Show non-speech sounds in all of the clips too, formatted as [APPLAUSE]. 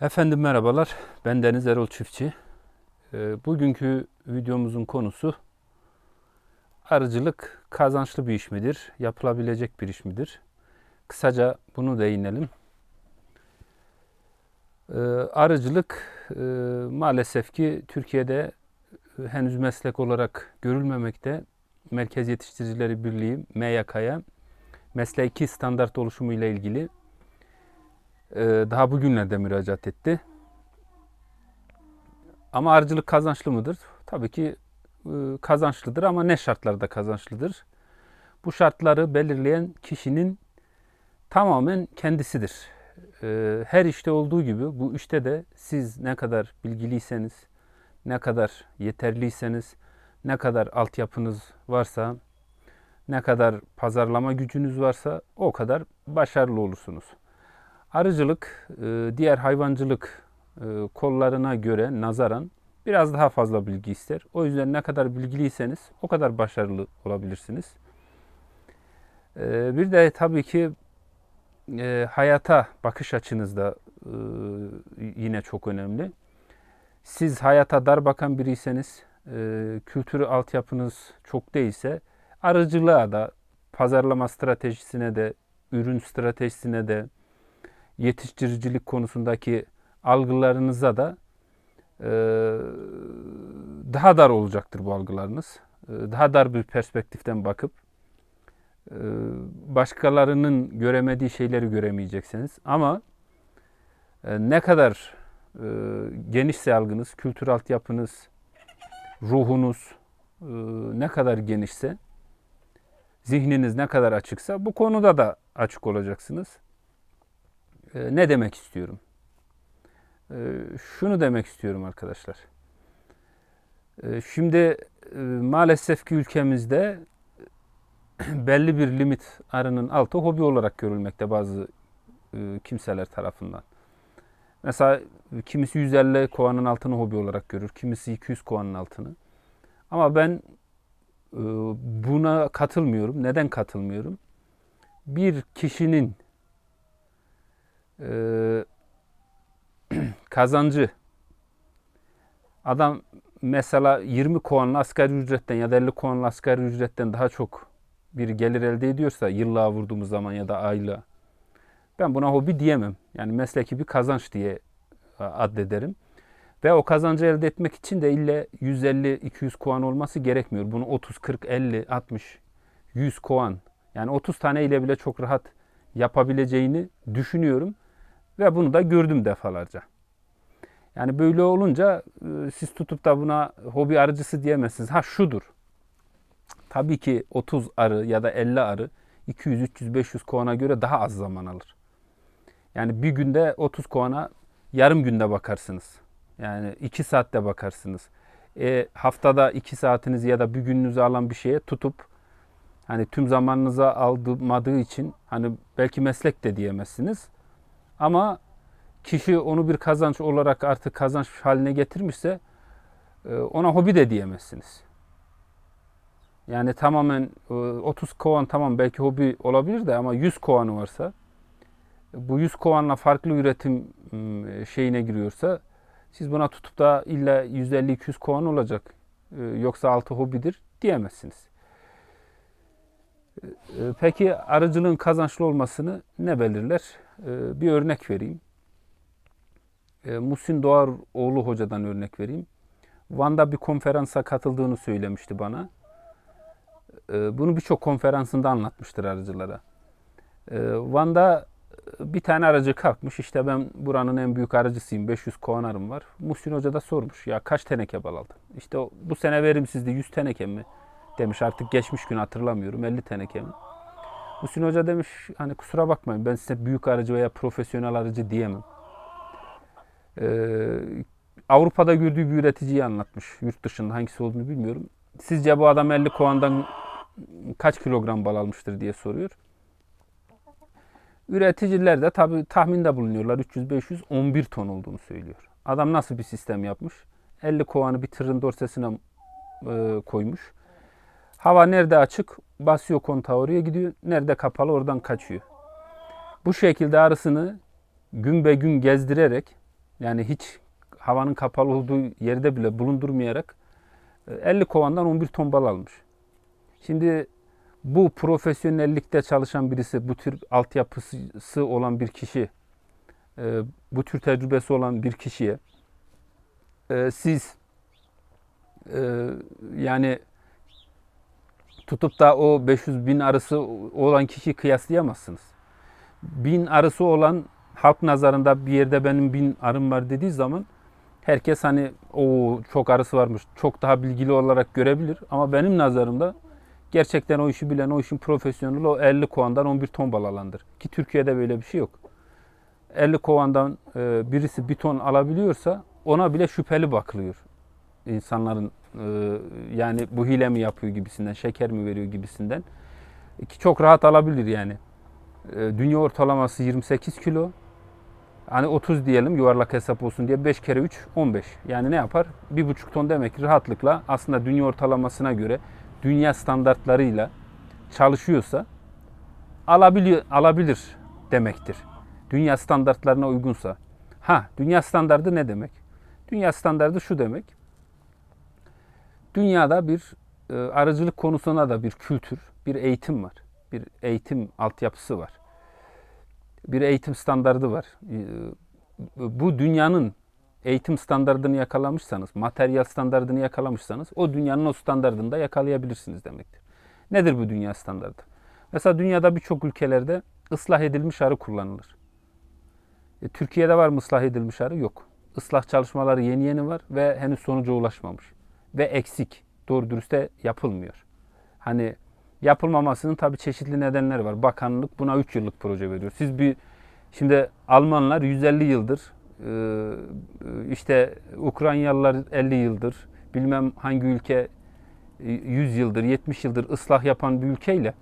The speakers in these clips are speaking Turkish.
Efendim merhabalar. Ben Deniz Erol Çiftçi. Ee, Bugünkü videomuzun konusu arıcılık kazançlı bir iş midir? Yapılabilecek bir iş midir? Kısaca bunu değinelim. Ee, Arıcılık e, maalesef ki Türkiye'de e, henüz meslek olarak görülmemekte. Merkez Yetiştiricileri Birliği MYK'ya mesleki standart oluşumu ile ilgili daha bugünlerde müracaat etti. Ama arıcılık kazançlı mıdır? Tabii ki e, kazançlıdır ama ne şartlarda kazançlıdır? Bu şartları belirleyen kişinin tamamen kendisidir. E, Her işte olduğu gibi bu işte de siz ne kadar bilgiliyseniz, ne kadar yeterliyseniz, ne kadar altyapınız varsa, ne kadar pazarlama gücünüz varsa o kadar başarılı olursunuz. Arıcılık e, diğer hayvancılık e, kollarına göre nazaran biraz daha fazla bilgi ister. O yüzden ne kadar bilgiliyseniz o kadar başarılı olabilirsiniz. E, Bir de tabii ki hayata bakış açınız da yine çok önemli. Siz hayata dar bakan biriyseniz, kültürü altyapınız çok değilse arıcılığa da, pazarlama stratejisine de, ürün stratejisine de, yetiştiricilik konusundaki algılarınıza da e, daha dar olacaktır bu algılarınız. E, daha dar bir perspektiften bakıp e, başkalarının göremediği şeyleri göremeyeceksiniz. Ama e, ne kadar e, genişse algınız, kültür altyapınız, ruhunuz e, ne kadar genişse, zihniniz ne kadar açıksa bu konuda da açık olacaksınız. E, ne demek istiyorum? E, şunu demek istiyorum arkadaşlar. E, şimdi e, maalesef ki ülkemizde [CLEARS THROAT] belli bir limit arının altı hobi olarak görülmekte bazı e, kimseler tarafından. Mesela kimisi 150 kovanın altını hobi olarak görür, kimisi 200 kovanın altını. Ama ben e, buna katılmıyorum. Neden katılmıyorum? Bir kişinin e, [CLEARS THROAT] kazancı adam mesela 20 kovanlı asgari ücretten ya da 50 kovanlı asgari ücretten daha çok bir gelir elde ediyorsa yıllığa vurduğumuz zaman ya da aylığa ben buna hobi diyemem. Yani mesleki bir kazanç diye addederim. Ve o kazancı elde etmek için de ille 150-200 kovan olması gerekmiyor. Bunu 30, 40, 50, 60, 100 kovan yani 30 tane ile bile çok rahat yapabileceğini düşünüyorum. Ve bunu da gördüm defalarca. Yani böyle olunca e, siz tutup da buna hobi arıcısı diyemezsiniz. Ha şudur. Tabii ki 30 arı ya da 50 arı 200, 300, 500 kovana göre daha az zaman alır. Yani bir günde 30 kovana yarım günde bakarsınız. Yani 2 saatte bakarsınız. E, haftada 2 saatinizi ya da bir gününüzü alan bir şeye tutup hani tüm zamanınıza almadığı için hani belki meslek de diyemezsiniz. Ama kişi onu bir kazanç olarak artık kazanç haline getirmişse e, ona hobi de diyemezsiniz. Yani tamamen e, 30 kovan tamam belki hobi olabilir de ama 100 kovanı varsa bu 100 kovanla farklı üretim şeyine giriyorsa siz buna tutup da illa 150-200 kovan olacak e, yoksa altı hobidir diyemezsiniz. E, Peki arıcılığın kazançlı olmasını ne belirler? E, Bir örnek vereyim. E, Muhsin Doğaroğlu hocadan örnek vereyim. Van'da bir konferansa katıldığını söylemişti bana. E, Bunu birçok konferansında anlatmıştır arıcılara. E, Van'da bir tane aracı kalkmış. İşte ben buranın en büyük arıcısıyım. 500 kovan arım var. Muhsin Hoca da sormuş. Ya kaç teneke bal aldın? İşte bu sene verimsizdi 100 teneke mi? Demiş artık geçmiş gün hatırlamıyorum. 50 teneke mi? Muhsin Hoca demiş hani kusura bakmayın ben size büyük arıcı veya profesyonel arıcı diyemem. Ee, Avrupa'da gördüğü bir üreticiyi anlatmış. Yurt dışında hangisi olduğunu bilmiyorum. Sizce bu adam 50 kovandan kaç kilogram bal almıştır diye soruyor. Üreticiler de tabi tahminde bulunuyorlar. 300-500 11 ton olduğunu söylüyor. Adam nasıl bir sistem yapmış? 50 kovanı bir tırın dorsesine e, koymuş. Hava nerede açık basıyor kontağı oraya gidiyor. Nerede kapalı oradan kaçıyor. Bu şekilde arısını gün be gün gezdirerek Yani hiç havanın kapalı olduğu yerde bile bulundurmayarak e, 50 kovandan 11 ton bal almış. Şimdi bu profesyonellikte çalışan birisi, bu tür altyapısı olan bir kişi, e, bu tür tecrübesi olan bir kişiye e, siz e, yani tutup da o 500 bin arısı olan kişiyi kıyaslayamazsınız. Bin arısı olan halk nazarında bir yerde benim bin arım var dediği zaman herkes hani o çok arısı varmış, çok daha bilgili olarak görebilir. Ama benim nazarımda gerçekten o işi bilen, o işin profesyoneli o 50 kovandan 11 ton bal alandır. Ki Türkiye'de böyle bir şey yok. 50 kovandan e, birisi bir ton alabiliyorsa ona bile şüpheli bakılıyor. İnsanların e, yani bu hile mi yapıyor gibisinden, şeker mi veriyor gibisinden. Ki çok rahat alabilir yani. E, dünya ortalaması 28 kilo. Hani 30 diyelim yuvarlak hesap olsun diye 5 kere 3 15. Yani ne yapar? 1,5 ton demek ki rahatlıkla aslında dünya ortalamasına göre dünya standartlarıyla çalışıyorsa alabiliyor, alabilir demektir. Dünya standartlarına uygunsa. Ha, dünya standardı ne demek? Dünya standardı şu demek. Dünyada bir e, arıcılık konusuna da bir kültür, bir eğitim var. Bir eğitim altyapısı var. Bir eğitim standardı var. E, bu dünyanın eğitim standartını yakalamışsanız, materyal standartını yakalamışsanız o dünyanın o standartını da yakalayabilirsiniz demektir. Nedir bu dünya standartı? Mesela dünyada birçok ülkelerde ıslah edilmiş arı kullanılır. E, Türkiye'de var mı ıslah edilmiş arı? Yok. Islah çalışmaları yeni yeni var ve henüz sonuca ulaşmamış. Ve eksik. Doğru dürüst de yapılmıyor. Hani yapılmamasının tabii çeşitli nedenleri var. Bakanlık buna 3 yıllık proje veriyor. Siz bir şimdi Almanlar 150 yıldır e, işte Ukraynalılar 50 yıldır bilmem hangi ülke 100 yıldır 70 yıldır ıslah yapan bir ülkeyle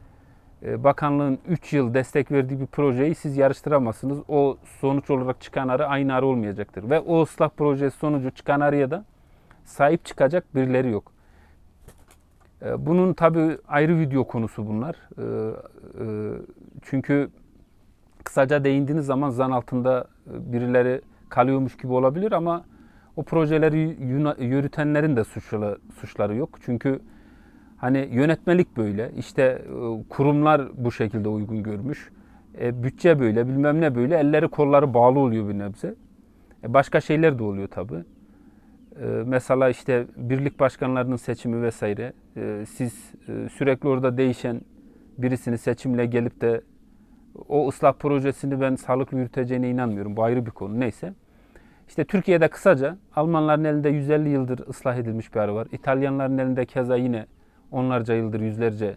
e, bakanlığın 3 yıl destek verdiği bir projeyi siz yarıştıramazsınız. O sonuç olarak çıkan arı aynı arı olmayacaktır. Ve o ıslah projesi sonucu çıkan arıya da sahip çıkacak birileri yok. E, bunun tabi ayrı video konusu bunlar. Çünkü kısaca değindiğiniz zaman zan altında birileri kalıyormuş gibi olabilir ama o projeleri yürütenlerin de suçları, suçları yok. Çünkü hani yönetmelik böyle, işte e, kurumlar bu şekilde uygun görmüş, e, bütçe böyle, bilmem ne böyle, elleri kolları bağlı oluyor bir nebze. E, başka şeyler de oluyor tabi. E, mesela işte birlik başkanlarının seçimi vesaire. E, siz e, sürekli orada değişen birisini seçimle gelip de o ıslah projesini ben sağlıklı yürüteceğine inanmıyorum. Bu ayrı bir konu. Neyse. İşte Türkiye'de kısaca Almanların elinde 150 yıldır ıslah edilmiş bir arı var. İtalyanların elinde keza yine onlarca yıldır, yüzlerce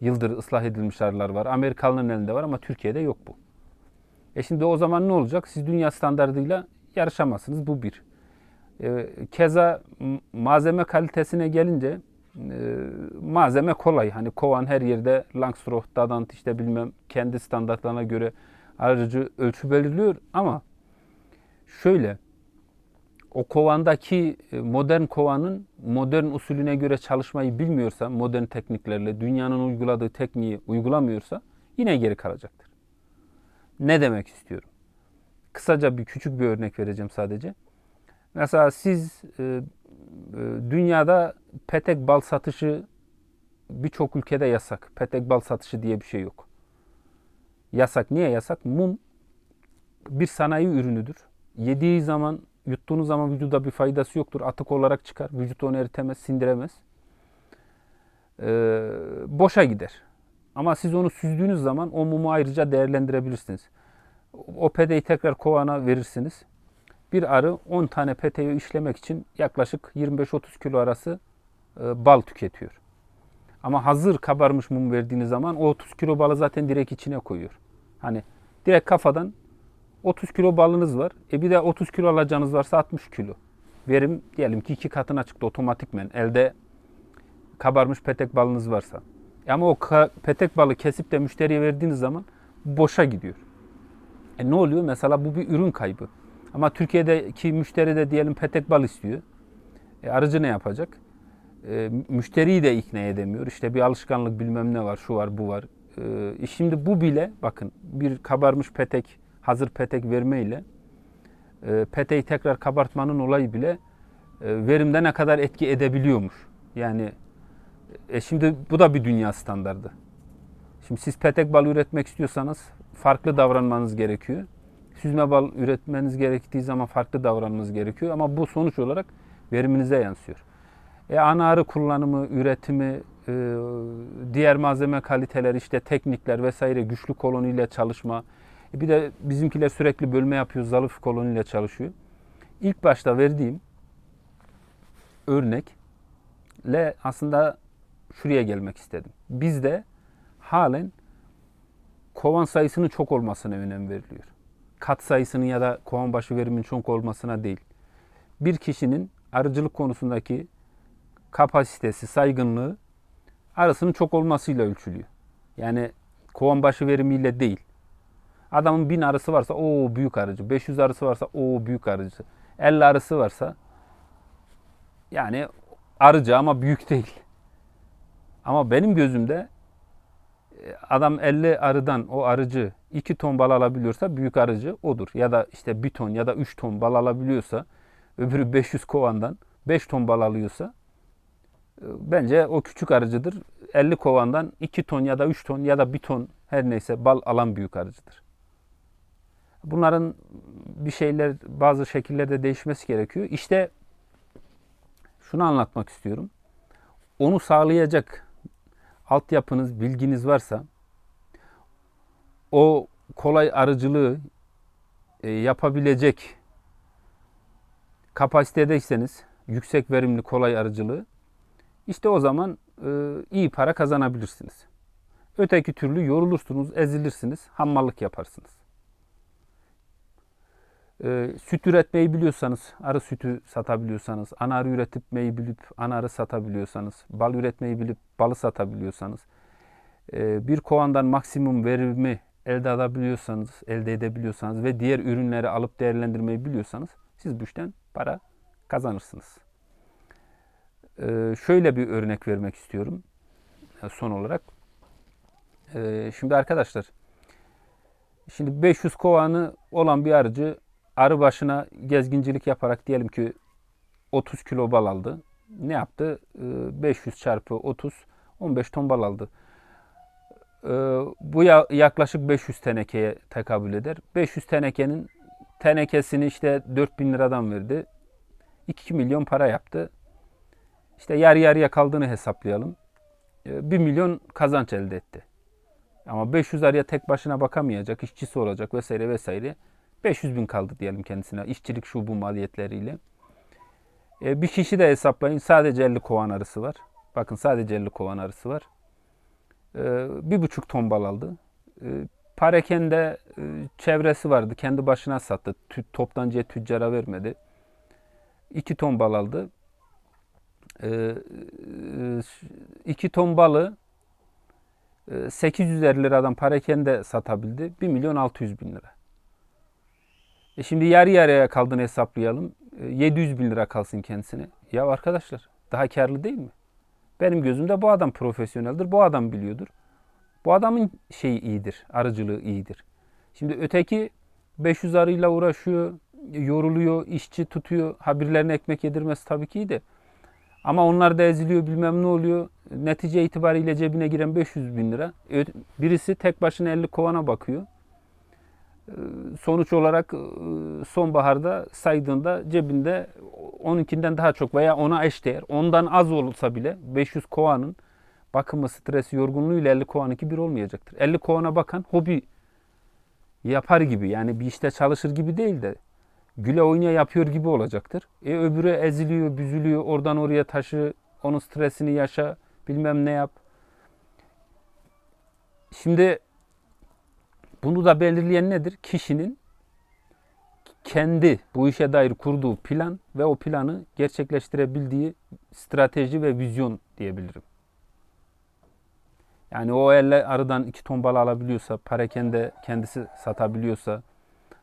yıldır ıslah edilmiş arılar var. Amerikalıların elinde var ama Türkiye'de yok bu. E şimdi o zaman ne olacak? Siz dünya standartıyla yarışamazsınız. Bu bir. E, keza malzeme kalitesine gelince e, malzeme kolay. Hani kovan her yerde Langstroth, Dadant işte bilmem kendi standartlarına göre aracı ölçü belirliyor ama şöyle o kovandaki e, modern kovanın modern usulüne göre çalışmayı bilmiyorsa, modern tekniklerle dünyanın uyguladığı tekniği uygulamıyorsa yine geri kalacaktır. Ne demek istiyorum? Kısaca bir küçük bir örnek vereceğim sadece. Mesela siz e, e, dünyada petek bal satışı birçok ülkede yasak. Petek bal satışı diye bir şey yok. Yasak. Niye yasak? Mum bir sanayi ürünüdür. Yediği zaman, yuttuğunuz zaman vücuda bir faydası yoktur. Atık olarak çıkar. Vücut onu eritemez, sindiremez. Ee, boşa gider. Ama siz onu süzdüğünüz zaman o mumu ayrıca değerlendirebilirsiniz. O peteği tekrar kovana verirsiniz. Bir arı 10 tane peteği işlemek için yaklaşık 25-30 kilo arası e, bal tüketiyor. Ama hazır kabarmış mum verdiğiniz zaman o 30 kilo balı zaten direkt içine koyuyor. Hani direkt kafadan 30 kilo balınız var. E bir de 30 kilo alacağınız varsa 60 kilo. Verim diyelim ki iki katına çıktı otomatikmen. Elde kabarmış petek balınız varsa. E ama o petek balı kesip de müşteriye verdiğiniz zaman boşa gidiyor. E ne oluyor? Mesela bu bir ürün kaybı. Ama Türkiye'deki müşteri de diyelim petek bal istiyor. E arıcı ne yapacak? E, müşteriyi de ikna edemiyor. İşte bir alışkanlık bilmem ne var, şu var, bu var. E, şimdi bu bile bakın bir kabarmış petek hazır petek vermeyle e, peteği tekrar kabartmanın olayı bile e, verimde ne kadar etki edebiliyormuş. Yani e, şimdi bu da bir dünya standardı. Şimdi siz petek bal üretmek istiyorsanız farklı davranmanız gerekiyor. Süzme bal üretmeniz gerektiği zaman farklı davranmanız gerekiyor ama bu sonuç olarak veriminize yansıyor. E, ana arı kullanımı, üretimi, e, diğer malzeme kaliteleri, işte teknikler vesaire, güçlü koloniyle çalışma. E, bir de bizimkiler sürekli bölme yapıyor, zayıf koloniyle çalışıyor. İlk başta verdiğim örnekle aslında şuraya gelmek istedim. Bizde halen kovan sayısının çok olmasına önem veriliyor. Kat sayısının ya da kovan başı verimin çok olmasına değil. Bir kişinin arıcılık konusundaki kapasitesi, saygınlığı arısının çok olmasıyla ölçülüyor. Yani kovan başı verimiyle değil. Adamın 1000 arısı varsa o büyük arıcı. 500 arısı varsa o büyük arıcı. 50 arısı varsa yani arıcı ama büyük değil. Ama benim gözümde e, adam 50 arıdan o arıcı 2 ton bal alabiliyorsa büyük arıcı odur. Ya da işte 1 ton ya da 3 ton bal alabiliyorsa öbürü 500 kovandan 5 ton bal alıyorsa e, bence o küçük arıcıdır. 50 kovandan 2 ton ya da 3 ton ya da 1 ton her neyse bal alan büyük arıcıdır. Bunların bir şeyler bazı şekillerde değişmesi gerekiyor. İşte şunu anlatmak istiyorum. Onu sağlayacak altyapınız, bilginiz varsa o kolay arıcılığı e, yapabilecek kapasitedeyseniz yüksek verimli kolay arıcılığı işte o zaman e, iyi para kazanabilirsiniz. Öteki türlü yorulursunuz, ezilirsiniz, hammallık yaparsınız. E, süt üretmeyi biliyorsanız, arı sütü satabiliyorsanız, ana arı üretmeyi bilip ana arı satabiliyorsanız, bal üretmeyi bilip balı satabiliyorsanız, bir kovandan maksimum verimi elde edebiliyorsanız, elde edebiliyorsanız ve diğer ürünleri alıp değerlendirmeyi biliyorsanız siz bu işten para kazanırsınız. E, şöyle bir örnek vermek istiyorum e, son olarak. E, şimdi arkadaşlar, şimdi 500 kovanı olan bir arıcı arı başına gezgincilik yaparak diyelim ki 30 kilo bal aldı. Ne yaptı? 500 çarpı 30 15 ton bal aldı. Bu yaklaşık 500 tenekeye tekabül eder. 500 tenekenin tenekesini işte 4000 liradan verdi. 2 milyon para yaptı. İşte yarı yarıya kaldığını hesaplayalım. 1 milyon kazanç elde etti. Ama 500 arıya tek başına bakamayacak, işçisi olacak vesaire vesaire. 500 bin kaldı diyelim kendisine işçilik şu bu maliyetleriyle. E, bir kişi de hesaplayın sadece 50 kovan arısı var. Bakın sadece 50 kovan arısı var. E, bir buçuk ton bal aldı. E, Parekende e, çevresi vardı. Kendi başına sattı. Toptancıya tüccara vermedi. 2 ton bal aldı. 2 e, ton balı 850 liradan parekende satabildi. 1 milyon 600 bin lira. E şimdi yarı yarıya kaldığını hesaplayalım. E 700 bin lira kalsın kendisine. Ya arkadaşlar daha karlı değil mi? Benim gözümde bu adam profesyoneldir. Bu adam biliyordur. Bu adamın şeyi iyidir. Arıcılığı iyidir. Şimdi öteki 500 arıyla uğraşıyor, yoruluyor, işçi tutuyor. Ha birilerine ekmek yedirmesi tabii ki iyi de. Ama onlar da eziliyor bilmem ne oluyor. Netice itibariyle cebine giren 500 bin lira. Birisi tek başına 50 kovana bakıyor. Sonuç olarak e, sonbaharda saydığında cebinde onunkinden daha çok veya ona eşdeğer, ondan az olsa bile 500 kovanın bakımı, stresi, yorgunluğuyla 50 kovanınki bir olmayacaktır. 50 kovana bakan hobi yapar gibi yani bir işte çalışır gibi değil de güle oynaya yapıyor gibi olacaktır. E öbürü eziliyor, büzülüyor, oradan oraya taşı, onun stresini yaşa, bilmem ne yap. Şimdi bunu da belirleyen nedir? Kişinin kendi bu işe dair kurduğu plan ve o planı gerçekleştirebildiği strateji ve vizyon diyebilirim. Yani o elle arıdan iki ton bal alabiliyorsa, parakende kendisi satabiliyorsa,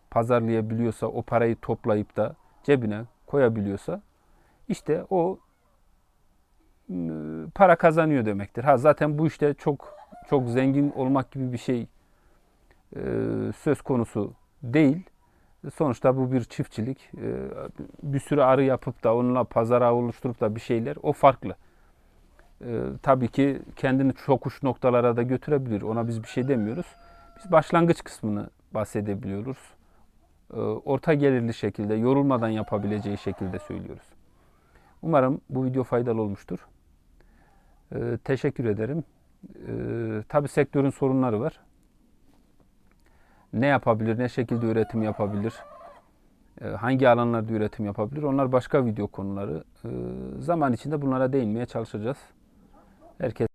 pazarlayabiliyorsa, o parayı toplayıp da cebine koyabiliyorsa işte o ıı, para kazanıyor demektir. Ha zaten bu işte çok çok zengin olmak gibi bir şey söz konusu değil. Sonuçta bu bir çiftçilik. E, Bir sürü arı yapıp da onunla pazara oluşturup da bir şeyler o farklı. E, Tabii ki kendini çok uç noktalara da götürebilir. Ona biz bir şey demiyoruz. Biz başlangıç kısmını bahsedebiliyoruz. E, Orta gelirli şekilde, yorulmadan yapabileceği şekilde söylüyoruz. Umarım bu video faydalı olmuştur. E, Teşekkür ederim. E, Tabii sektörün sorunları var ne yapabilir, ne şekilde üretim yapabilir, e, hangi alanlarda üretim yapabilir onlar başka video konuları. E, Zaman içinde bunlara değinmeye çalışacağız. Herkes